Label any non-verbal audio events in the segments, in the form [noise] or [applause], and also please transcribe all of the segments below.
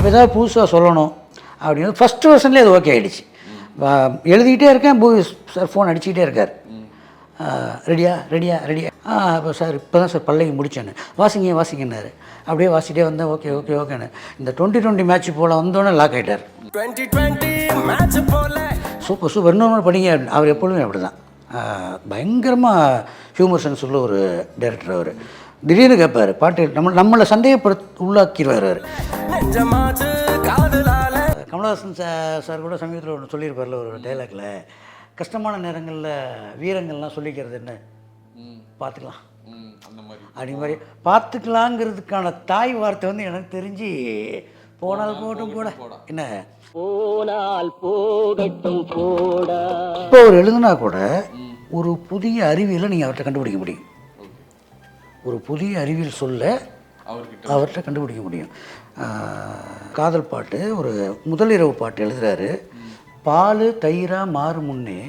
அப்போ ஏதாவது புதுசாக சொல்லணும் அப்படின்னு ஃபஸ்ட்டு வருஷன்லேயே அது ஓகே ஆகிடுச்சு எழுதிக்கிட்டே இருக்கேன் பூ சார் ஃபோன் அடிச்சுக்கிட்டே இருக்கார். ரெடியா ரெடியா ரெடியா ஆ இப்போ சார் இப்போ தான் சார் பல்லவி முடிச்சேன்னு. வாசிங்க வாசிங்கன்னாரு. அப்படியே வாசிட்டே வந்தேன் ஓகே ஓகே ஓகேன்னு இந்த டுவெண்ட்டி டுவெண்ட்டி மேட்ச் போல் வந்தோடனே லாக் ஆகிட்டார் டுவெண்ட்டி டுவெண்ட்டி மேட்ச் போல. சூப்பர் சூப்பர் இன்னொன்று படிங்க அவர் எப்பொழுதுமே அப்படி தான் பயங்கரமாக ஹியூமர் சென்ஸ் உள்ள ஒரு டைரக்டர் அவர். திடீர்னு கேட்பார் பாட்டு நம்ம நம்மளை சந்தேகப்படுத்த உள்ளாக்கிடுவார். அவர் கமலஹாசன் சார் சார் கூட சமீபத்தில் ஒன்று சொல்லியிருப்பார்ல ஒரு டைலாக்ல கஷ்டமான நேரங்களில் வீரங்கள்லாம் சொல்லிக்கிறது என்ன? பார்த்துக்கலாம். அந்த மாதிரி. அப்படி மாதிரி பார்த்துக்கலாங்கிறதுக்கான தாய் வார்த்தை வந்து எனக்கு தெரிஞ்சு போனால் போட்டும் போட. என்ன? போனால் போகட்டும் போடா. இப்போ அவர் எழுதுனா கூட ஒரு புதிய அறிவியலை நீங்கள் அவர்கிட்ட கண்டுபிடிக்க முடியும். ஒரு புதிய அறிவியல் சொல்ல அவர்கிட்ட அவர்கிட்ட கண்டுபிடிக்க முடியும். காதல் பாட்டு ஒரு முதலிரவு பாட்டு எழுதுறாரு. பால் தயிரா மாறு முன்னே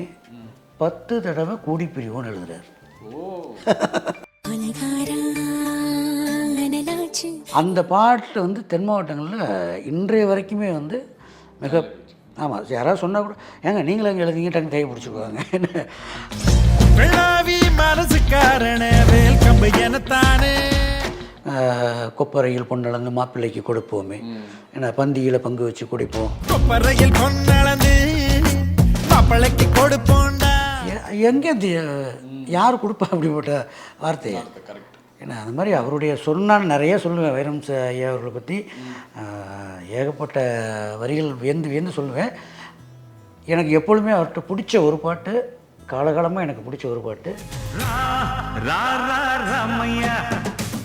பத்து தடவை கூடி பிரிவோன்னு எழுதுறாரு. அந்த பாட்டு வந்து தென் மாவட்டங்களில் இன்றைய வரைக்குமே வந்து மிக ஆமாம் யாராவது சொன்னால் கூட ஏங்க நீங்களும் அங்கே எழுதிங்க டங்கு கை பிடிச்சிக்குவாங்க கொப்பரையில் பொன்னளந்து மாப்பிள்ளைக்கு கொடுப்போமே. ஏன்னா பந்தியில் பங்கு வச்சு குடிப்போம். கொப்பரையில் பொன்னளந்து மாப்பிளைக்கு கொடுப்போண்டா எ- எங்கே யார் கொடுப்பா அப்படிப்பட்ட வார்த்தையை? ஏன்னா அந்த மாதிரி அவருடைய சொன்னான்னு நிறைய சொல்லுவேன் வைரம் ஐயா அவர்களை பற்றி ஏகப்பட்ட வரிகள் வியந்து வியந்து சொல்லுவேன். எனக்கு எப்பொழுதுமே அவர்கிட்ட பிடிச்ச ஒரு பாட்டு காலகாலமாக எனக்கு பிடிச்ச ஒரு பாட்டு.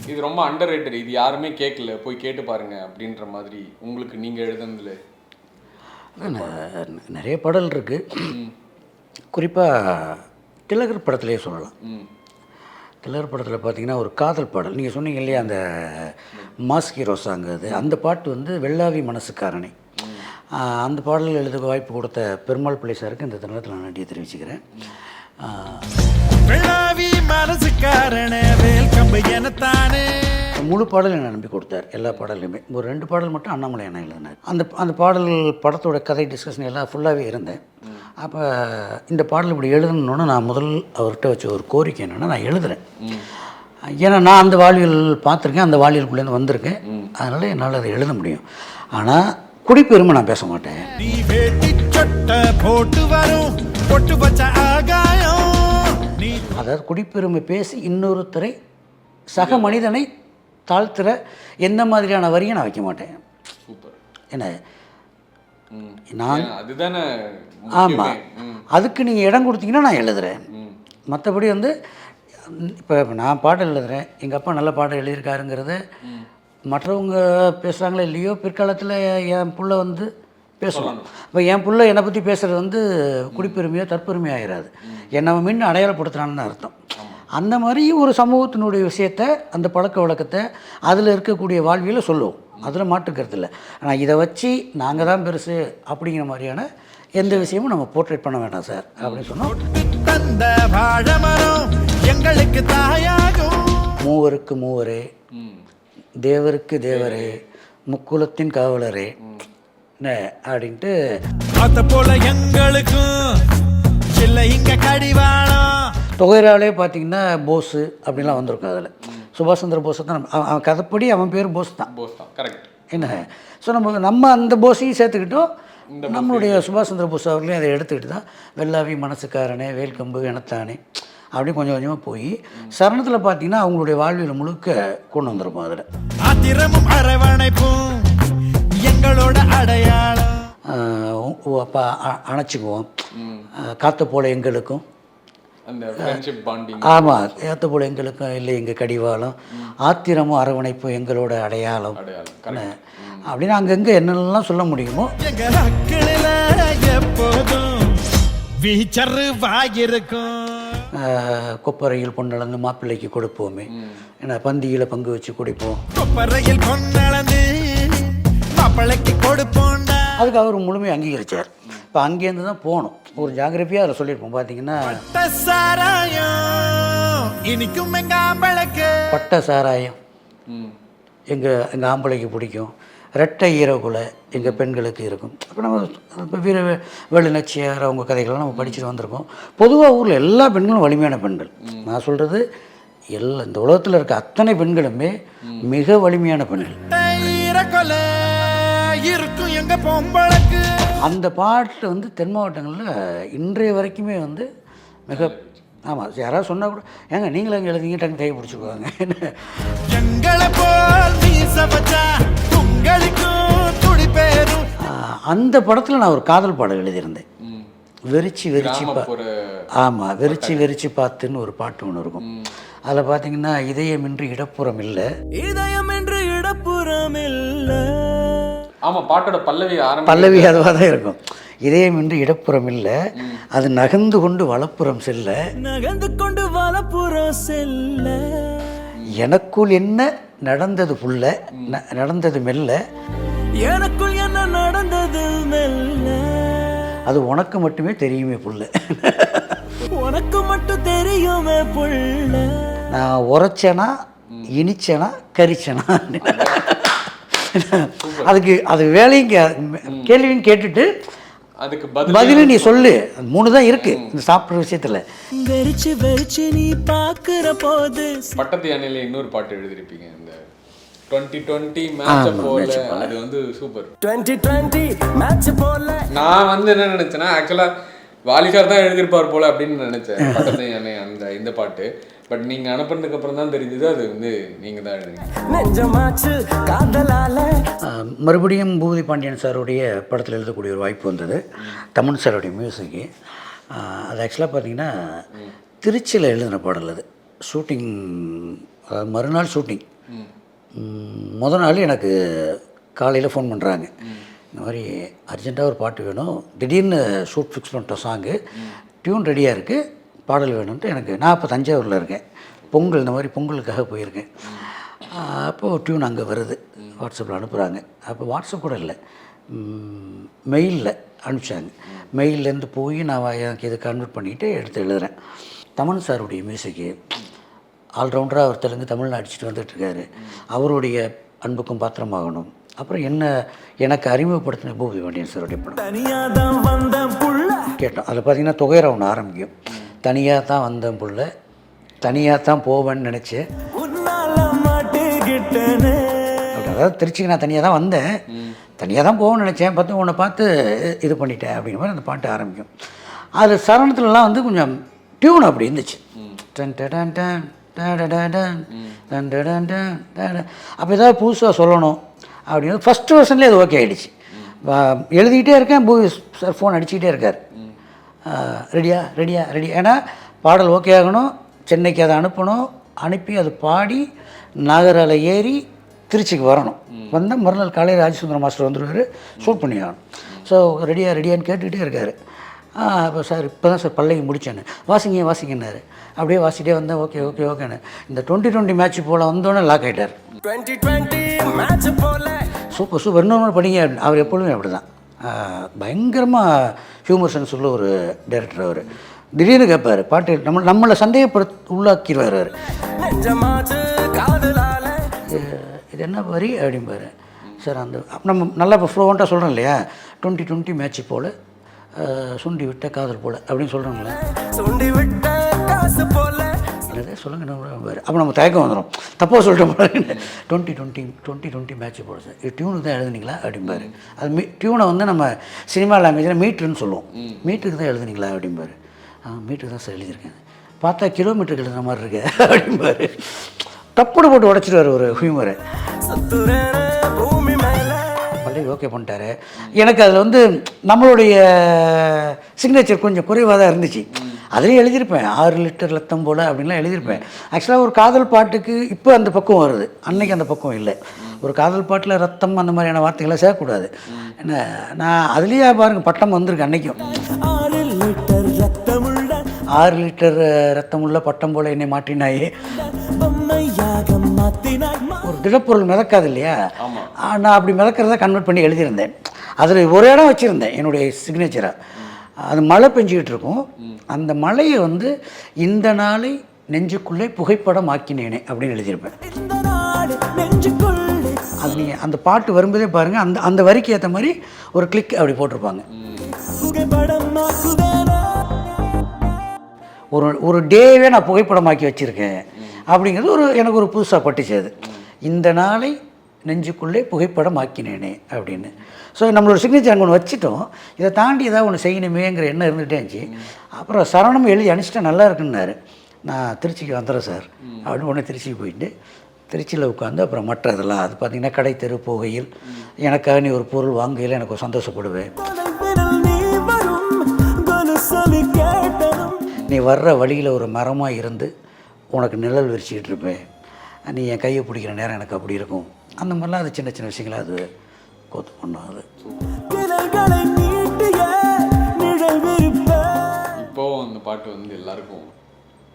இது ரொம்ப அண்டர் இது யாருமே கேட்கல போய் கேட்டு பாருங்க அப்படின்ற மாதிரி உங்களுக்கு நீங்க எழுதுனதுல. நிறைய பாடல் இருக்குது குறிப்பாக திலகர் படத்திலே சொல்லலாம். ம். திலகர் படத்தில் பார்த்தீங்கன்னா ஒரு காதல் பாடல். நீங்கள் சொன்னீங்க இல்லையா அந்த மாஸ் ஹீரோ சாங் அது அந்த பாட்டு வந்து வெள்ளாவி மனசுக்காரனை. ஆஹ் அந்த பாடல் எழுத வாய்ப்பு கொடுத்த பெருமாள் பிள்ளை சாருக்கு இந்த தருணத்தில் நான் நன்றியை தெரிவிச்சுக்கிறேன். மனசுக்காரன வேல் கம்பு எனத்தானே. முழு பாடல் என்னை நம்பி கொடுத்தார் எல்லா பாடல்லையுமே. ஒரு ரெண்டு பாடல் மட்டும் அண்ணாமலை அண்ணா எழுதினார். அந்த அந்த பாடல் படத்தோட கதை டிஸ்கஷன் எல்லாம் ஃபுல்லாகவே இருந்தேன். அப்போ இந்த பாடல் இப்படி எழுதணுன்னு நான் முதல் அவர்கிட்ட வச்ச ஒரு கோரிக்கை என்னென்னா நான் எழுதுறேன். ஏன்னா நான் அந்த வாழ்வியல் பார்த்துருக்கேன் அந்த வாழ்வியலுக்குள்ளேருந்து வந்திருக்கேன். அதனால் என்னால் அதை எழுத முடியும். ஆனால் குடிப்பெருமை நான் பேச மாட்டேன். போட்டு வரும் பொட்டு நீ அதாவது குடிப்பெருமை பேசி இன்னொருத்தரை சக மனிதனை தாழ்த்துற எந்த மாதிரியான வரியும் நான் வைக்க மாட்டேன். சூப்பர். என்ன? நான் அதுதானே ஆமாம் அதுக்கு நீங்கள் இடம் கொடுத்தீங்கன்னா நான் எழுதுறேன். மற்றபடி வந்து இப்போ நான் பாடல் எழுதுறேன். எங்கள் அப்பா நல்ல பாடல் எழுதியிருக்காருங்கிறத மற்றவங்க பேசுகிறாங்களோ இல்லையோ பிற்காலத்தில் என் புள்ள வந்து பேசலாம் இப்போ என் புள்ள என்னை பற்றி பேசுகிறது வந்து குடிப்பெருமையோ தற்பெருமையோ ஆயிடாது என்னை அவன் முன்ன அர்த்தம். அந்த மாதிரி ஒரு சமூகத்தினுடைய விஷயத்த அந்த பழக்க வழக்கத்தை அதில் இருக்கக்கூடிய வாழ்வியில் சொல்லுவோம். அதில் மாட்டுக்கிறது இல்லை. ஆனால் இதை வச்சு நாங்கள் தான் பெருசு அப்படிங்கிற மாதிரியான எந்த விஷயமும் நம்ம போர்ட்ரேட் பண்ண வேண்டாம் சார் அப்படின்னு சொன்னோம். எங்களுக்கு தாயாகும் மூவருக்கு மூவரே தேவருக்கு தேவரே முக்குலத்தின் காவலரே என்ன அப்படின்ட்டு அத போல எங்களுக்கும் இல்லை இங்க கடிவாளம் தொகைராலே பார்த்தீங்கன்னா போஸு அப்படின்லாம் வந்திருக்கும் அதில். சுபாஷ் சந்திர போஸ் தான் நம்ம- அவன் கதைப்படி அவன் பேர் போஸ் தான். போஸ் தான் கரெக்ட் என்ன? ஸோ நம்ம நம்ம அந்த போஸையும் சேர்த்துக்கிட்டோம். நம்மளுடைய சுபாஷ் சந்திர போஸ் அவர்களையும் அதை எடுத்துக்கிட்டு தான் வெள்ளாவி மனசுக்காரனே வேல்கம்பு எனத்தானே அப்படி கொஞ்சம் கொஞ்சமாக போய் சரணத்தில் பார்த்தீங்கன்னா அவங்களுடைய வாழ்வியல் முழுக்க கொண்டு வந்திருப்போம் அதில். ஆத்திரமும் அரவணைப்பும் எங்களோட அடையாளம். அப்போ அணைச்சிக்குவோம். காத்த போல எங்களுக்கும். அந்த ஃப்ரெண்ட்ஷிப் பாண்டிங் ஆமாம் ஏத்த போல எங்களுக்கும் இல்லை எங்கள் கடிவாளம். ஆத்திரமும் அரவணைப்பும் எங்களோட அடையாளம். அப்படின்னு அங்கங்கே என்னெல்லாம் சொல்ல முடியுமோ? கொப்பரையில் பொன்னளந்து மாப்பிள்ளைக்கு கொடுப்போமே. ஏன்னா பந்தியில் பங்கு வச்சு குடிப்போம். கொப்பரையில் பொன்னளந்து மாப்பிளைக்கு கொடுப்போண்டா அதுக்கு அவர் முழுமையாக அங்கீகரித்தார் இப்போ அங்கேருந்து தான் போகணும். ஒரு ஜாகிரபியாக அதில் சொல்லியிருப்போம். பார்த்தீங்கன்னா பட்ட சாராயம் எங்கள் எங்கள் ஆம்பளைக்கு பிடிக்கும். ரெட்டை ஈரகுல எங்கள் பெண்களுக்கு இருக்கும். அப்போ நம்ம இப்போ வீர வேலு நச்சியார் அவங்க கதைகள்லாம் நம்ம படிச்சுட்டு வந்திருக்கோம். பொதுவாக ஊரில் எல்லா பெண்களும் வலிமையான பெண்கள். நான் சொல்கிறது எல்லா இந்த உலகத்தில் இருக்க அத்தனை பெண்களுமே மிக வலிமையான பெண்கள். இருக்கும் எங்க பொம்பளைக்கு அந்த பாட்டு வந்து தென் மாவட்டங்களில் இன்றைய வரைக்குமே வந்து மிக ஆமாம் யாராவது சொன்னால் கூட ஏங்க நீங்களும் அங்கே எழுதிங்க டக்கு கை பிடிச்சிக்குவாங்க அந்த படத்தில் நான் ஒரு காதல் பாடல் எழுதியிருந்தேன். வெறிச்சு வெறிச்சு பா ஆமாம் வெறிச்சு வெறிச்சு பார்த்துன்னு ஒரு பாட்டு ஒன்று இருக்கும். அதில் பார்த்தீங்கன்னா இதயமின்றி இடப்புறம் இல்லை. இதயம் என்று இடப்புறம் இல்ல. ஆமா பாட்டோட பல்லவி ஆரம்பி பல்லவி அதுவாக தான் இருக்கும் இதயமின்றி இடப்புறம் இல்லை. அது நகர்ந்து கொண்டு வலப்புறம் செல்ல. நகர்ந்து கொண்டு வலப்புறம் செல்ல. எனக்குள் என்ன நடந்தது புள்ள ந- நடந்தது மெல்ல. எனக்குள் என்ன நடந்தது மெல்ல. அது உனக்கு மட்டுமே தெரியுமே புள்ள உனக்கு மட்டும் தெரியுமே புள்ள நான் உரைச்சேனா இனிச்சேனா கரிச்சேனா? [laughs] அதுக்கு அது வேலையும் கேள்வியும் கேட்டுட்டு அதுக்கு பதில் நீ சொல்லு. மூணு தான் இருக்கு இந்த சாப்பிட்ற விஷயத்தில். வெறிச்சு வெறிச்சு நீ பாக்குற போது. பட்டத்து யானையில இன்னொரு பாட்டு எழுதிருப்பீங்க இந்த டுவெண்ட்டி டுவெண்ட்டி மேட்ச போல. அது வந்து சூப்பர் டுவெண்ட்டி டுவெண்ட்டி மேட்ச் போல. நான் வந்து என்ன நினைச்சேன்னா ஆக்சுவலா வாலிகார் தான் எழுதியிருப்பார் போல அப்படின்னு நினைச்சேன் பட்டத்து யானை அந்த இந்த பாட்டு. பட் நீங்க அனுப்புனதுக்கு அப்புறம் தான் தெரிஞ்சது அது வந்து நீங்க தான் ஆஹ், மறுபடியும் பூதி பாண்டியன் சாருடைய படத்தில் எழுதக்கூடிய ஒரு வாய்ப்பு வந்தது. தமன் சாருடைய மியூசிக்கு அது ஆக்சுவலாக பார்த்தீங்கன்னா திருச்சியில் எழுதின பாடல் அது. ஷூட்டிங் அதாவது மறுநாள் ஷூட்டிங் முத நாள் எனக்கு காலையில் ஃபோன் பண்ணுறாங்க இந்த மாதிரி அர்ஜென்ட்டாக ஒரு பாட்டு வேணும். திடீர்னு ஷூட் ஃபிக்ஸ் பண்ணிட்டோம் சாங்கு டியூன் ரெடியாக இருக்குது பாடல் வேணும்ன்ட்டு எனக்கு நான் இப்போ தஞ்சாவூரில் இருக்கேன். பொங்கல் இந்த மாதிரி பொங்கலுக்காக போயிருக்கேன். அப்போது டியூன் அங்கே வருது. வாட்ஸ்அப்பில் அனுப்புகிறாங்க அப்போ வாட்ஸ்அப் கூட இல்லை. மெயிலில் அனுப்பிச்சாங்க. மெயிலேருந்து போய் நான் எனக்கு இதை கன்வெர்ட் பண்ணிவிட்டு எடுத்து எழுதுகிறேன் தமன் சாருடைய மியூசிக்கு ஆல்ரவுண்டராக அவர் தெலுங்கு தமிழில் அடிச்சுட்டு வந்துட்டுருக்காரு அவருடைய அன்புக்கும் பாத்திரமாகணும். அப்புறம் என்ன எனக்கு அறிமுகப்படுத்தின பூபதி பாண்டியன் சாருடைய படம். கேட்டோம். அதில் பார்த்தீங்கன்னா தொகையரா ஒன்று ஆரம்பிக்கும். தனியாக தான் வந்தேன் புள்ள தனியாக தான் போவேன்னு நினச்சேன் அதாவது திருச்சிக்கு நான் தனியாக தான் வந்தேன் தனியாக தான் போகணும்னு நினச்சேன் பார்த்து உன்னை பார்த்து இது பண்ணிட்டேன் அப்படிங்கிற மாதிரி அந்த பாட்டு ஆரம்பிக்கும் அது சரணத்துலலாம் வந்து கொஞ்சம் டியூன் அப்படி இருந்துச்சு டன் டடன் டன். அப்போ ஏதாவது புதுசாக சொல்லணும் அப்படின்னு ஃபஸ்ட்டு வருஷன்லேயே அது ஓகே ஆகிடுச்சு எழுதிக்கிட்டே இருக்கேன் சார் ஃபோன் அடிச்சுக்கிட்டே இருக்கார் ரெடியா ரெடியா ரெடி. ஏன்னா பாடல் ஓகே ஆகணும். சென்னைக்கு அதை அனுப்பணும். அனுப்பி அது பாடி நாகரால ஏறி திருச்சிக்கு வரணும். வந்தால் மறுநாள் காலையில் ராஜசுந்தரம் மாஸ்டர் வந்துடுவார் ஷூட் பண்ணி ஆகணும். ஸோ ரெடியா ரெடியான்னு கேட்டுக்கிட்டே இருக்கார். அப்போ சார் இப்போ தான் சார் பல்லவி முடிச்சேன்னு. வாசிங்க வாசிங்கன்னாரு. அப்படியே வாசிட்டே வந்தேன் ஓகே ஓகே ஓகேன்னு இந்த டுவெண்ட்டி டுவெண்ட்டி மேட்ச் போல் வந்தோடனே லாக் ஆகிட்டார் டுவெண்ட்டி டுவெண்ட்டி மேட்ச் போல. சூப்பர் சூப்பர் இன்னொன்று படிங்க. அவர் எப்பொழுதுமே அப்படி தான் பயங்கரமாக ஹியூமர் சென்ஸ் உள்ள ஒரு டைரக்டர் அவர். திடீர்னு கேட்பார் பாட்டு நம்ம நம்மளை சந்தேகப்படுத்த உள்ளாக்கிடுவார் அவர். இது- என்ன வரி அப்படிம்பாரு. சார் அந்த நம்ம நல்லா இப்போ ஃப்ளோவண்ட்டாக சொல்கிறோம் இல்லையா? டுவெண்ட்டி டுவெண்ட்டி மேட்ச் போல் சுண்டி விட்ட காதல் போல் அப்படின்னு சொல்கிறோங்களே சுண்டி விட்ட காசு சொல்லுங்க அப்போ நம்ம தயக்கம் வந்துடும் தப்பாக சொல்லிட்டு போகிறேன் twenty twenty twenty twenty match போட சார் இது டியூனுக்கு தான் எழுதுனீங்களா? அப்படிம்பாரு. அது மீ டியூனை வந்து நம்ம சினிமா லாங்குவேஜில் மீட்டர்னு சொல்லுவோம். மீட்டருக்கு தான் எழுதுனீங்களா? அப்படிம்பாரு. மீட்டருக்கு தான் சார் எழுதியிருக்கேன். பார்த்தா கிலோமீட்டருக்கு எழுதுன மாதிரி இருக்கு. [laughs] அப்படிம்பாரு. தப்புடு போட்டு உடச்சிடுவார் ஒரு ஹியூமரை பல்லவி ஓகே பண்ணிட்டாரு. எனக்கு அதில் வந்து நம்மளுடைய சிக்னேச்சர் கொஞ்சம் குறைவாக தான் இருந்துச்சு. அதுலேயும் எழுதியிருப்பேன் ஆறு லிட்டர் ரத்தம் போல் அப்படின்லாம் எழுதியிருப்பேன். ஆக்சுவலாக ஒரு காதல் பாட்டுக்கு இப்போ அந்த பக்கம் வருது. அன்னைக்கு அந்த பக்கம் இல்லை. ஒரு காதல் பாட்டில் ரத்தம் அந்த மாதிரியான வார்த்தைகளை சேர்க்கக்கூடாது. என்ன நான் அதுலேயே பாருங்க பட்டம் வந்திருக்கு அன்னைக்கும். ஆறு லிட்டர் ரத்தமுள்ள ஆறு லிட்டர் ரத்தம் உள்ள பட்டம் போல் என்னை மாட்டினாயே ஒரு திடப்பொருள் மிதக்காது இல்லையா? நான் அப்படி மிதக்கிறத கன்வெர்ட் பண்ணி எழுதியிருந்தேன். அதில் ஒரு இடம் வச்சுருந்தேன் என்னுடைய சிக்னேச்சரை அது மழை பெஞ்சிக்கிட்டு இருக்கும். அந்த மழையை வந்து இந்த நாளை நெஞ்சுக்குள்ளே புகைப்படம் ஆக்கினேனே அப்படின்னு எழுதியிருப்பேன். இந்த நாடு நெஞ்சுக்குள்ளே. அது நீங்கள் அந்த பாட்டு வரும்போதே பாருங்கள் அந்த அந்த வரிக்கு ஏற்ற மாதிரி ஒரு கிளிக் அப்படி போட்டிருப்பாங்க. ஒரு ஒரு டேவே நான் புகைப்படமாக்கி வச்சுருக்கேன். அப்படிங்கிறது ஒரு எனக்கு ஒரு புதுசாக பட்டுச்சு அது. இந்த நாளை நெஞ்சுக்குள்ளே புகைப்படம் ஆக்கினேனே அப்படின்னு. ஸோ நம்மளோட சிக்னேச்சர் அங்கே ஒன்று வச்சுட்டோம். இதை தாண்டி ஏதாவது ஒன்று செய்யணுமேங்கிற எண்ணம் இருந்துகிட்டே இருந்துச்சு. அப்புறம் சரணம் எழுதி அனுப்பிச்சிட்டா நல்லா இருக்குன்னாரு. நான் திருச்சிக்கு வந்துடுறேன் சார். அப்படின்னு உடனே திருச்சிக்கு போயிட்டு திருச்சியில் உட்காந்து அப்புறம் மற்ற இதெல்லாம் அது பார்த்திங்கன்னா கடை தெரு போகையில் எனக்காக நீ ஒரு பொருள் வாங்கையில் எனக்கு ஒரு சந்தோஷப்படுவேன். நீ வர்ற வழியில் ஒரு மரமாக இருந்து உனக்கு நிழல் விரிச்சிக்கிட்டு இருப்பேன். நீ என் கையை பிடிக்கிற நேரம் எனக்கு அப்படி இருக்கும். அந்த மாதிரிலாம் அது சின்ன சின்ன விஷயங்களா அது? கோத்து பண்ணும் அது இப்போ அந்த பாட்டு வந்து எல்லாருக்கும்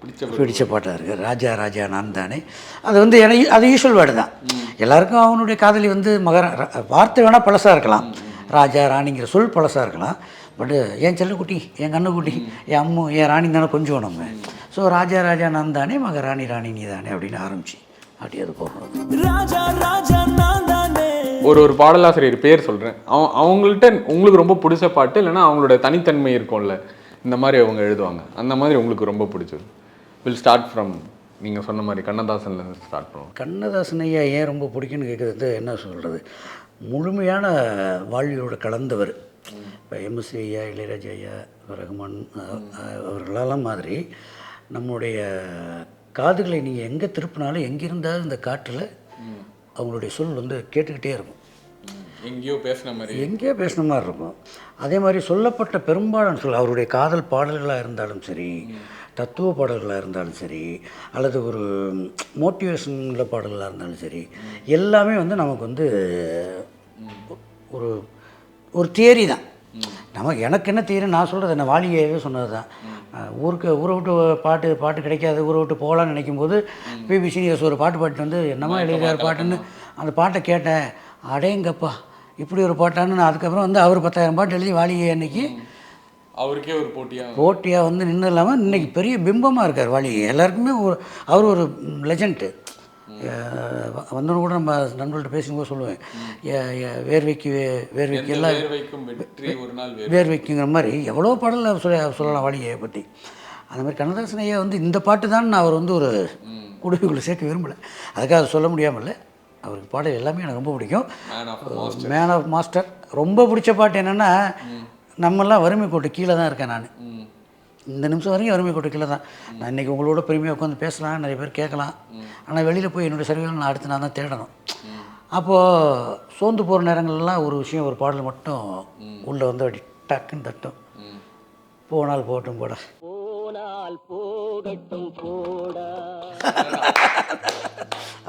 பிடிச்ச பாட்டு. பிடிச்ச பாட்டாக இருக்குது ராஜா ராஜா நான் தானே. அது வந்து எனக்கு அது யூஸ்வல் வேர்டு தான். எல்லாருக்கும் அவனுடைய காதலி வந்து மகர ர- வார்த்தை வேணால் பழசாக இருக்கலாம். ராஜா ராணிங்கிற சொல் பழசாக இருக்கலாம். பட்டு என் செல்லக்குட்டி என் கண்ணுக்குட்டி என் அம்மு என் ராணி தானே கொஞ்சம் நம்ம. ஸோ ராஜா ராஜா நான் தானே மக ராணி ராணி நீ தானே அப்படின்னு ஆரம்பிச்சு. அப்படி அது ஒரு ஒரு பாடலாசிரியர் பேர் சொல்றேன். அவன் அவங்கள்ட்ட உங்களுக்கு ரொம்ப பிடிச்ச பாட்டு இல்லைன்னா அவங்களோட தனித்தன்மை இருக்கும்ல. இந்த மாதிரி அவங்க எழுதுவாங்க. அந்த மாதிரி உங்களுக்கு ரொம்ப பிடிச்சது. வில் ஸ்டார்ட் ஃப்ரம் நீங்க சொன்ன மாதிரி கண்ணதாசன்ல இருந்து ஸ்டார்ட் பண்ணுவோம். கண்ணதாசன் ஐயா ஏன் ரொம்ப பிடிக்கும்னு கேட்குறது என்ன சொல்கிறது முழுமையான வாழ்வியோட கலந்தவர். இப்போ எம்எஸ்சி ஐயா இளையராஜா ஐயா ரகுமான் அவர்களெல்லாம் மாதிரி நம்முடைய காதுகளை நீங்கள் எங்கே திருப்பினாலும் எங்கே இருந்தாலும் இந்த காற்றில் அவங்களுடைய சொல் வந்து கேட்டுக்கிட்டே இருக்கும். எங்கேயோ பேசின மாதிரி. எங்கேயோ பேசின மாதிரி இருக்கும். அதே மாதிரி சொல்லப்பட்ட பெரும்பாலான சொல் அவருடைய காதல் பாடல்களாக இருந்தாலும் சரி தத்துவ பாடல்களாக இருந்தாலும் சரி அல்லது ஒரு மோட்டிவேஷனில் பாடல்களாக இருந்தாலும் சரி எல்லாமே வந்து நமக்கு வந்து ஒரு ஒரு தியரி தான். நம்ம எனக்கு என்ன தியரி நான் சொல்கிறது என்ன வாலியாவே சொன்னது தான் ஊருக்கு ஊரை விட்டு பாட்டு பாட்டு கிடைக்காது ஊரை விட்டு போகலான்னு நினைக்கும் போது பிபி சீனியர்ஸ் ஒரு பாட்டு பாட்டு வந்து என்னமா எழுதியார் பாட்டுன்னு அந்த பாட்டை கேட்டேன். அடேங்கப்பா இப்படி ஒரு பாட்டான்னு நான் அதுக்கப்புறம் வந்து அவர் பத்தாயிரம் பாட்டு எழுதி வாலியை அன்னைக்கு அவருக்கே ஒரு போட்டியா? போட்டியாக வந்து நின்று இல்லாமல் இன்னைக்கு பெரிய பிம்பமாக இருக்கார் வாலி எல்லாருக்குமே ஒரு அவர் ஒரு லெஜண்ட்டு வந்தவங்க கூட நம்ம நண்பர்கள்ட்ட பேசும்போது சொல்லுவேன். வேர்வைக்கு வேர்வைக்கு எல்லாம் வேர்வைக்குங்கிற மாதிரி எவ்வளோ பாடலில் சொல்ல சொல்லலாம் வாலியை பற்றி. அந்த மாதிரி கண்ணதாசன் ஐயா வந்து இந்த பாட்டு தான் நான் அவர் வந்து ஒரு குடும்பக்குள்ளே சேர்க்க விரும்பலை. அதுக்காக அதை சொல்ல முடியாமல் அவருக்கு பாடல் எல்லாமே எனக்கு ரொம்ப பிடிக்கும். Man of man of master ரொம்ப பிடிச்ச பாட்டு என்னென்னா நம்மெல்லாம் வறுமை கோட்டு கீழே தான் இருக்கேன் நான். இந்த நிமிஷம் வரைக்கும் வறுமை கோட்டு கீழே தான். நான் இன்றைக்கி உங்களோட பெருமையாக உட்காந்து பேசலாம் நிறைய பேர் கேட்கலாம். ஆனால் வெளியில் போய் என்னுடைய சர்வேகள் நான் அடுத்து நான் தான் தேடணும். அப்போது சோர்ந்து போகிற நேரங்கள்லாம் ஒரு விஷயம் ஒரு பாடல் மட்டும் உள்ளே வந்து அப்படி டக்குன்னு தட்டும். போனால் போட்டும் போட. போனால் போகட்டும் போடா.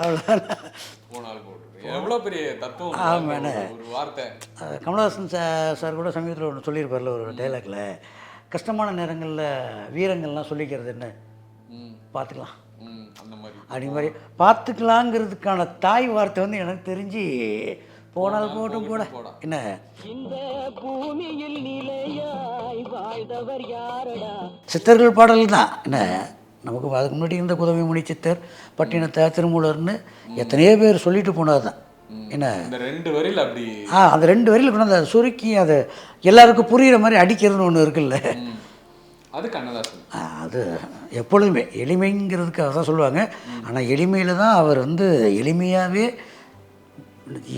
அவ்வளோதான் போனால் போட்டு எவ்வளவு பெரிய தத்துவம் ஆமாண்ணே. ஒரு வார்த்தை. அஹ் கமலஹாசன் சார் சார் கூட சமீபத்தில் ஒன்று சொல்லியிருப்பார்ல ஒரு டைலாக்ல கஷ்டமான நேரங்களில் வீரங்கள்லாம் சொல்லிக்கிறது என்ன? ம். பார்த்துக்கலாம். ம் அந்த மாதிரி. அப்படி மாதிரி பார்த்துக்கலாங்கிறதுக்கான தாய் வார்த்தை வந்து எனக்கு தெரிஞ்சு போனால் போட்டும் கூட என்ன? இந்த பூமியில் நிலையாய் வாழ்ந்தவர் யாரடா? சித்தர்கள் பாடல் தான். என்ன? நமக்கு அதுக்கு முன்னாடி இருந்த குதவி முனி சித்தர் பட்டினத்தார் திருமூலர்னு எத்தனையோ பேர் சொல்லிட்டு போனது தான் என்ன? இந்த ரெண்டு வரியில அப்படி ஆ அந்த ரெண்டு வரியில் அதை சுருக்கி அதை எல்லாருக்கும் புரிகிற மாதிரி அடிக்கிறதுன்னு ஒன்று இருக்குல்ல. அது கண்ணதாசன். அது எப்பொழுதுமே எளிமைங்கிறதுக்கு அதான் சொல்லுவாங்க. ஆனால் எளிமையில் தான் அவர் வந்து எளிமையாகவே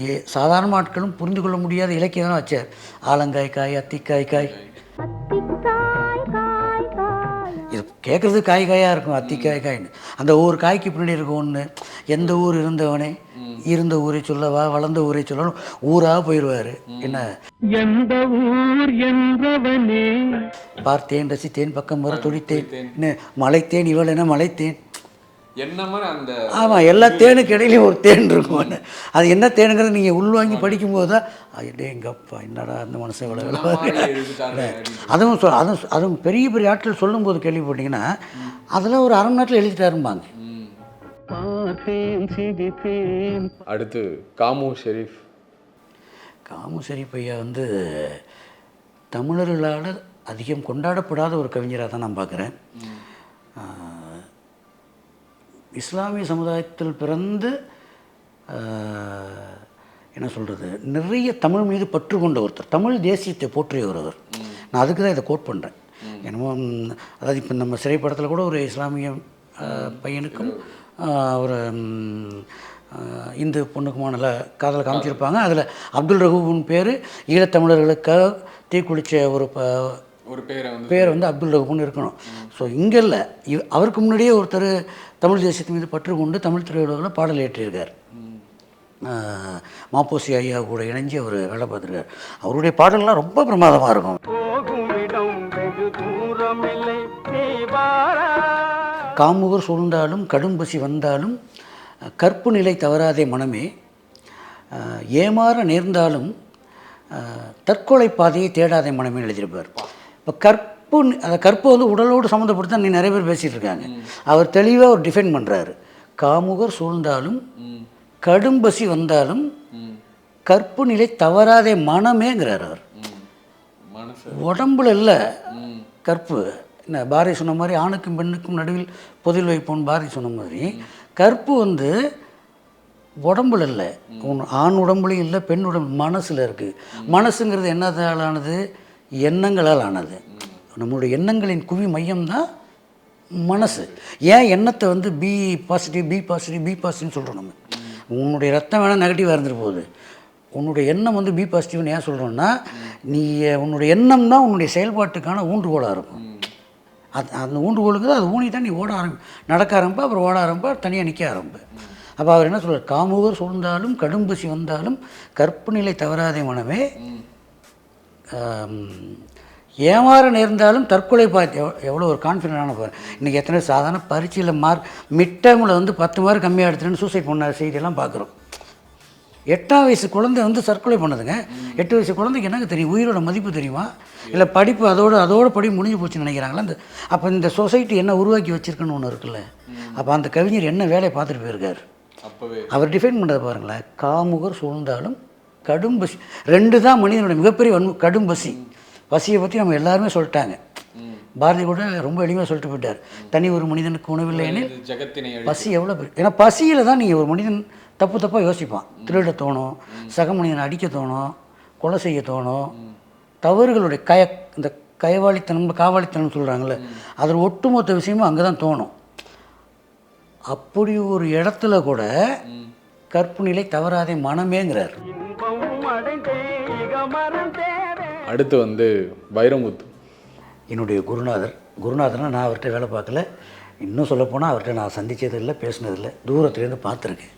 ஏ- சாதாரண ஆட்களும் புரிந்து கொள்ள முடியாத இலக்கியம் தான் வச்சார். ஆலங்காய் காய் அத்திக்காய் காய். இது கேட்குறது காய் காயாக இருக்கும் அத்திக்காய் காய்னு அந்த ஒவ்வொரு காய்க்கு பின்னாடி இருக்கும் ஒன்று எந்த ஊர் இருந்தவனே இருந்த ஊரை சொல்லவா வளர்ந்த ஊரை சொல்லணும் ஊராக போயிடுவார் என்ன? எந்த ஊர் என்றவனே. பார்த்தேன் ரசித்தேன் பக்கம் வர துடித்தேன். என்ன? மலைத்தேன் இவள் என மலைத்தேன்? என்ன மாதிரி அந்த ஆமாம் எல்லா தேனுக்கு இடையிலையும் ஒரு தேன் இருக்கும் அது என்ன தேனுங்கிறது நீங்கள் உள்வாங்கி படிக்கும்போது தான் அது எங்கப்பா என்னடா அந்த மனசு இவ்வளோ. அதுவும் சொல் அதுவும் அதுவும் பெரிய பெரிய ஆட்கள் சொல்லும்போது கேள்விப்பட்டீங்கன்னா அதெல்லாம் ஒரு அரை மணி நேரத்தில் எழுதிட்டாரும்பாங்க. அடுத்து காமு ஷெரீஃப். காமு பையா வந்து தமிழர்களால் அதிகம் கொண்டாடப்படாத ஒரு கவிஞராக தான் நான் பார்க்குறேன். இஸ்லாமிய சமுதாயத்தில் பிறந்து என்ன சொல்கிறது நிறைய தமிழ் மீது பற்று கொண்ட ஒருத்தர். தமிழ் தேசியத்தை போற்றிய ஒருவர். நான் அதுக்கு தான் இதை கோட் பண்ணுறேன் என்னமோ அதாவது இப்போ நம்ம சிறைப்படத்தில் கூட ஒரு இஸ்லாமிய பையனுக்கும் ஒரு இந்து பொண்ணுக்குமான காதலை காமிச்சிருப்பாங்க. அதில் அப்துல் ரஹூபின் பேர் ஈழத்தமிழர்களுக்காக தீக்குளித்த ஒரு ப ஒரு பேரை வந்து பேர் வந்து அப்துல் ரஹூப்னு இருக்கணும். ஸோ இங்கே இல்லை இவ் அவருக்கு முன்னாடியே ஒருத்தர் தமிழ் தேசியத்தின் மீது பற்று கொண்டு தமிழ் திரையுலகில் பாடல் ஏற்றியிருக்கார் மாப்போசி ஐயா கூட இணைஞ்சு அவர் வேலை பார்த்துருக்கார். அவருடைய பாடல்லாம் ரொம்ப பிரமாதமாக இருக்கும். காமுகர் சூழ்ந்தாலும் கடும் பசி வந்தாலும் கற்பு நிலை தவறாதே மனமே. ஏமாற நேர்ந்தாலும் தற்கொலை பாதையை தேடாதே மனமே எழுதியிருப்பார். இப்போ கற்பு அந்த கற்பு வந்து உடலோடு சம்மந்தப்பட்டு தான் நீ நிறைய பேர் பேசிகிட்டு இருக்காங்க அவர் தெளிவாக ஒரு டிஃபைன் பண்ணுறாரு காமுகர் சூழ்ந்தாலும் கடும் பசி வந்தாலும் கற்பு நிலை தவறாதே மனமேங்கிறார் அவர். உடம்புல இல்லை கற்பு. என்ன பாரதி சொன்ன மாதிரி ஆணுக்கும் பெண்ணுக்கும் நடுவில் பொதில் வைப்போம் பாரதி சொன்ன மாதிரி கற்பு வந்து உடம்புல இல்லை. ஆண் உடம்புலையும் இல்லை பெண் உடம்பு மனசில் இருக்குது மனசுங்கிறது என்னதால் ஆனது எண்ணங்களால் ஆனது. நம்மளுடைய எண்ணங்களின் குவி மையம்தான் மனசு. ஏன் எண்ணத்தை வந்து be positive be positive be பாசிட்டிவ்னு சொல்கிறோம் நம்ம? உன்னுடைய ரத்தம் வேணால் நெகட்டிவாக இருந்துட்டு போகுது. உன்னுடைய எண்ணம் வந்து பி பாசிட்டிவ்னு ஏன் சொல்கிறோன்னா நீ உன்னுடைய எண்ணம் தான் உன்னுடைய செயல்பாட்டுக்கான ஊன்றுகோலாக இருக்கும். அது அந்த ஊன்றுகோலுக்கு தான் அது ஊனி தான் நீ ஓட ஆரம்பி நடக்க ஆரம்ப அப்புறம் ஓட ஆரம்ப தனியாக நிற்க ஆரம்பிப்ப அப்போ அவர் என்ன சொல்கிறார் காமுகர் சூழ்ந்தாலும் கடும்பசி வந்தாலும் கற்பு நிலை தவறாதே மனமே ஏமாற நேர்ந்தாலும் தற்கொலை பார்த்து எவ் எவ்வளோ ஒரு கான்ஃபிடண்டான பாரு. இன்றைக்கி எத்தனை சாதாரண பரீட்சையில் மார்க் மிட் டேர்மில் வந்து பத்து மார்க் கம்மியாக எடுத்துன்னு சூசைட் பண்ண செய்தியெல்லாம் பார்க்குறோம். எட்டாம் வயசு குழந்தை வந்து தற்கொலை பண்ணுதுங்க. எட்டு வயசு குழந்தைக்கு என்னங்க தெரியும்? உயிரோட மதிப்பு தெரியுமா? இல்லை படிப்பு அதோட அதோட படி முடிஞ்சு போச்சுன்னு நினைக்கிறாங்களா? அந்த அப்போ இந்த சொசைட்டி என்ன உருவாக்கி வச்சிருக்குன்னு ஒன்று இருக்குல்ல. அப்போ அந்த கவிஞர் என்ன வேலையை பார்த்துட்டு போயிருக்காரு? அவர் டிஃபைன் பண்ணுறத பாருங்களேன். காமுகர் சூழ்ந்தாலும் கடும் பசி. ரெண்டு தான் மனிதனுடைய மிகப்பெரிய வன்மு கடும் பசி. பசியை பற்றி நம்ம எல்லாருமே சொல்லிட்டாங்க. பாரதி கூட ரொம்ப எளிமையாக சொல்லிட்டு போயிட்டார். தனி ஒரு மனிதனுக்கு உணவில்லை எனில் இது ஜெகத்தினை அழி- பசி எவ்வளோ பெரிய ஏன்னா பசியில் தான் நீங்கள் ஒரு மனிதன் தப்பு தப்பாக யோசிப்பான். திருட தோணும் சக மனிதனை அடிக்க தோணும் கொலை செய்ய தோணும். தவறுகளுடைய கய இந்த கயவாளித்தனம் காவாளித்தனம் சொல்கிறாங்கல்ல அதில் ஒட்டுமொத்த விஷயமும் அங்கே தான் தோணும். அப்படி ஒரு இடத்துல கூட கற்பு நிலை தவறாதே மனமேங்கிறார். அடுத்து வந்து வைரமுத்து. என்னுடைய குருநாதர் குருநாதர்னா நான் அவர்கிட்ட வேலை பார்க்கல. இன்னும் சொல்லப்போனால் அவர்கிட்ட நான் சந்தித்தது இல்லை பேசினதில்லை தூரத்துலேருந்து பார்த்துருக்கேன்.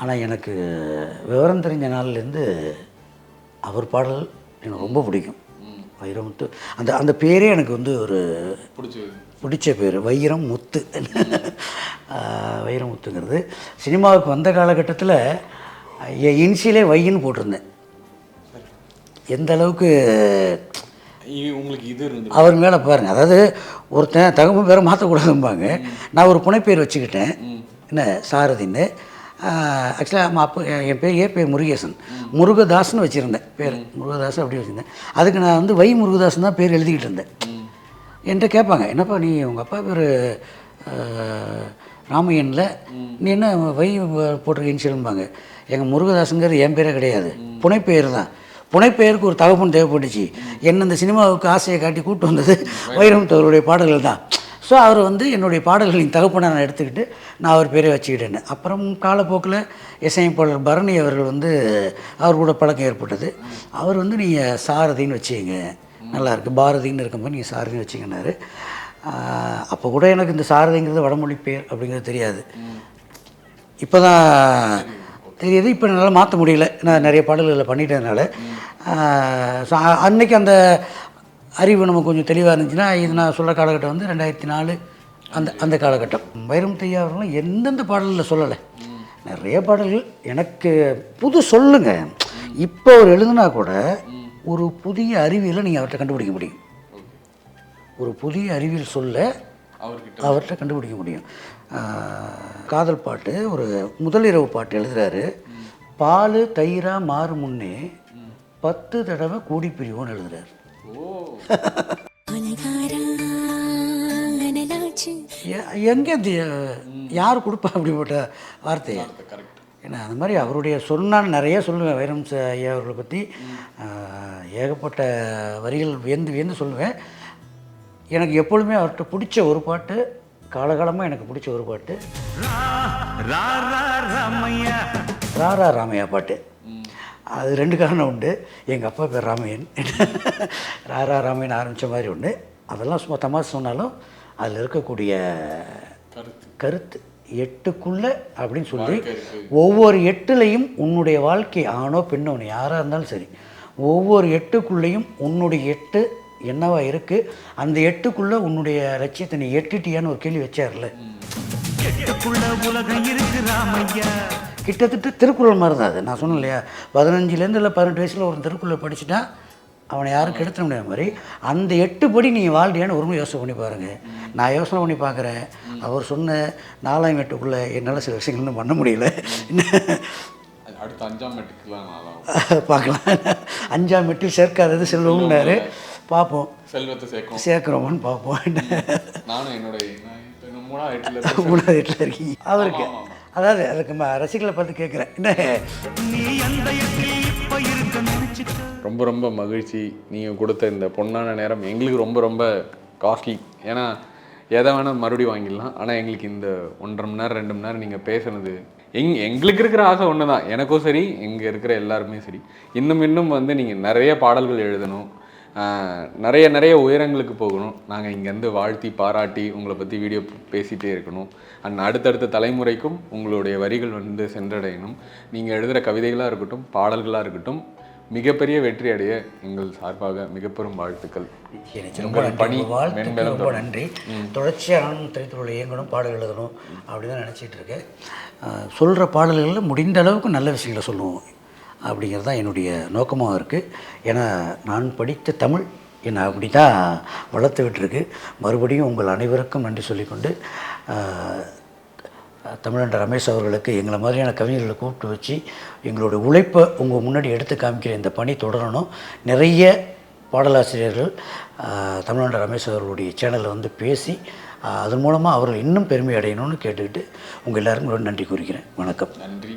ஆனால் எனக்கு விவரம் தெரிஞ்ச நாள்லேருந்து அவர் பாடல் எனக்கு ரொம்ப பிடிக்கும். வைரமுத்து. அந்த அந்த பேரே எனக்கு வந்து ஒரு பிடிச்ச பேர். வைரம் முத்து வைரமுத்துங்கிறது சினிமாவுக்கு வந்த காலகட்டத்தில் என் இன்சியலே வையின்னு போட்டிருந்தேன். எந்த அளவுக்கு உங்களுக்கு இது அவர் மேலே பாருங்க. அதாவது ஒருத்தன் தகவல் பேரை மாற்றக்கூடாதும்பாங்க நான் ஒரு புனைப்பேர் வச்சுக்கிட்டேன். என்ன சாரதின்னு. ஆக்சுவலாக நம்ம அப்போ என் பேர் ஏ பேர் முருகேசன். முருகதாஸ்னு வச்சுருந்தேன் பேர். முருகதாஸ் அப்படி வச்சுருந்தேன். அதுக்கு நான் வந்து வை முருகதாசன் தான் பேர் எழுதிக்கிட்டு இருந்தேன். என்கிட்ட கேட்பாங்க என்னப்பா நீ உங்கள் அப்பா பேர் ராமையனில் நீ என்ன வை போட்டிருக்க இன்சியல்பாங்க? எங்கள் முருகதாஸுங்கிறது என் பேரே கிடையாது. புனைப்பெயர் தான். புனைப்பெயருக்கு ஒரு தகப்பன் தேவைப்பட்டுச்சு. என்ன இந்த சினிமாவுக்கு ஆசையை காட்டி கூட்டு வந்தது [laughs] வைரமுத்து அவருடைய பாடல்கள் தான். ஸோ அவர் வந்து என்னுடைய பாடல்களின் தகப்பனை நான் எடுத்துக்கிட்டு நான் அவர் பேரை வச்சுக்கிட்டேன் அப்புறம் காலப்போக்கில் இசையமைப்பாளர் பரணி அவர்கள் வந்து அவர் கூட பழக்கம் ஏற்பட்டது. அவர் வந்து நீங்கள் சாரதின்னு வச்சுங்க நல்லா இருக்கு. பாரதின்னு இருக்கும்போது நீங்கள் சாரதின்னு வச்சுக்கினாரு அப்போ கூட எனக்கு இந்த சாரதிங்கிறது வடமொழி பேர் அப்படிங்கிறது தெரியாது. இப்போ தான் தெரியுது இப்போ என்னால் மாற்ற முடியல. நான் நிறைய பாடல்களை பண்ணிட்டதுனால. அன்னைக்கு அந்த அறிவு நமக்கு கொஞ்சம் தெளிவாக இருந்துச்சுன்னா இது நான் சொல்கிற காலகட்டம் வந்து ரெண்டாயிரத்தி நாலு அந்த அந்த காலகட்டம். வைரமுத்தையா அவர்களும் எந்தெந்த பாடலில் சொல்லலை. நிறைய பாடல்கள் எனக்கு புது சொல்லுங்க. இப்போ அவர் எழுதுனா கூட ஒரு புதிய அறிவியலை நீங்கள் அவர்கிட்ட கண்டுபிடிக்க முடியும். ஒரு புதிய அறிவியல் சொல்ல அவர்கிட்ட அவர்கிட்ட கண்டுபிடிக்க முடியும். காதல் பாட்டு ஒரு முதலிரவு பாட்டு எழுதுறாரு. பால் தயிரா மாறு முன்னே பத்து தடவை கூடி பிரிவோன்னு எழுதுறாரு. அனலாச்சு எ- எங்க யார் கொடுப்பா அப்படிப்பட்ட வார்த்தையை? ஏன்னா அந்த மாதிரி அவருடைய சொன்னான் நிறைய சொல்லுவேன் வைரம் ஐயா அவர்களை பற்றி ஏகப்பட்ட வரிகள் வியந்து வியந்து சொல்லுவேன். எனக்கு எப்பொழுதுமே அவர்கிட்ட பிடிச்ச ஒரு பாட்டு காலகாலமாக எனக்கு பிடிச்ச ஒரு பாட்டு. ராரா ராமையா. பாட்டு. அது ரெண்டு காரணம் உண்டு. எங்கள் அப்பா பேர் ராமையன். ராரா ராமையன் ஆரம்பித்த மாதிரி உண்டு. அதெல்லாம் சும்மா தமாசு சொன்னாலும் அதில் இருக்கக்கூடிய கருத்து. எட்டுக்குள்ள அப்படின்னு சொல்லி ஒவ்வொரு எட்டுலையும் உன்னுடைய வாழ்க்கை ஆணோ பெண்ணோ யாராக இருந்தாலும் சரி ஒவ்வொரு எட்டுக்குள்ளேயும் உன்னுடைய எட்டு என்னவா இருக்குது அந்த எட்டுக்குள்ளே உன்னுடைய லட்சியத்தை நீ எட்டுட்டியான்னு ஒரு கேள்வி வச்சார்ல. கிட்டத்தட்ட திருக்குறள் மாதிரி தான் அது. நான் சொன்னேன் இல்லையா? பதினஞ்சுலேருந்து இல்லை பதினெட்டு வயசில் ஒரு திருக்குறளை படிச்சுட்டா அவனை யாரும் கெடுத்த முடியாத மாதிரி அந்த எட்டு படி நீ வாழ்றியான்னு ஒரு முறை யோசனை பண்ணி பாருங்கள் நான் யோசனை பண்ணி பார்க்குறேன் அவர் சொன்ன நாலாம் எட்டுக்குள்ளே என்னால் சில விஷயங்கள் இன்னும் பண்ண முடியல. அடுத்த அஞ்சாம் மெட்டுக்குலாம் பார்க்கலாம். அஞ்சாம் எட்டில் சேர்க்காதது செல்வம்னாரு. பார்ப்போம் செல்வத்தை சேர்க்கும். சேர்க்குறோமான்னு பார்ப்போம் நானும் என்னோட நான் இப்ப இன்னும் மூணாவது எட்டுல [laughs] மூணாவது எட்டில் இருக்கீங்க. அவருக்கு. அதாவது அதுக்கு ரசிகர்களை பார்த்து கேட்குறேன் என்ன? ரொம்ப ரொம்ப மகிழ்ச்சி. நீங்கள் கொடுத்த இந்த பொன்னான நேரம் எங்களுக்கு ரொம்ப ரொம்ப காஸ்ட்லி ஏன்னா எதை வேணால் மறுபடியும் வாங்கிடலாம். ஆனால் எங்களுக்கு இந்த ஒன்றரை மணி நேரம் ரெண்டு மணி நேரம் நீங்கள் பேசுனது எங் எங்களுக்கு இருக்கிற ஆசை ஒன்று தான் எனக்கும் சரி இங்கே இருக்கிற எல்லாருமே சரி. இன்னும் இன்னும் வந்து நீங்கள் நிறைய பாடல்கள் எழுதணும். நிறைய நிறைய உயரங்களுக்கு போகணும். நாங்கள் இங்கேருந்து வாழ்த்தி பாராட்டி உங்களை பற்றி வீடியோ பேசிகிட்டே இருக்கணும். அண்ட் அடுத்தடுத்த தலைமுறைக்கும் உங்களுடைய வரிகள் வந்து சென்றடையணும். நீங்கள் எழுதுகிற கவிதைகளாக இருக்கட்டும் பாடல்களாக இருக்கட்டும் மிகப்பெரிய வெற்றி அடைய எங்கள் சார்பாக மிகப்பெரும் வாழ்த்துக்கள். ரொம்ப பணி உங்கள் வாழ்த்துக்கு மென்மேலும் ரொம்ப. நன்றி. தொடர்ச்சியாக நானும் திரைத்துறையில் இயங்கணும் பாடல் எழுதணும் அப்படி தான் நினச்சிட்டு இருக்கேன். சொல்கிற பாடல்களில் முடிந்த அளவுக்கு நல்ல விஷயங்களை சொல்லுவோம். அப்படிங்கிறது தான் என்னுடைய நோக்கமாக இருக்குது ஏன்னா நான் படித்த தமிழ் என்னை அப்படி தான் வளர்த்து விட்டுருக்கு. மறுபடியும் உங்கள் அனைவருக்கும் நன்றி சொல்லிக்கொண்டு ஆஹ், தமிழண்ட ரமேஷ் அவர்களுக்கு எங்களை மாதிரியான கவிஞர்களை கூப்பிட்டு வச்சு எங்களோட உழைப்பை உங்கள் முன்னாடி எடுத்து காமிக்கிற இந்த பணி தொடரணும். நிறைய பாடலாசிரியர்கள் ஆஹ், ரமேஷ் அவர்களுடைய சேனலில் வந்து பேசி அதன் மூலமாக அவர்கள் இன்னும் பெருமை அடையணும்னு கேட்டுக்கிட்டு உங்கள் எல்லாருக்கும் ரொம்ப நன்றி கூறுகிறேன். வணக்கம். நன்றி.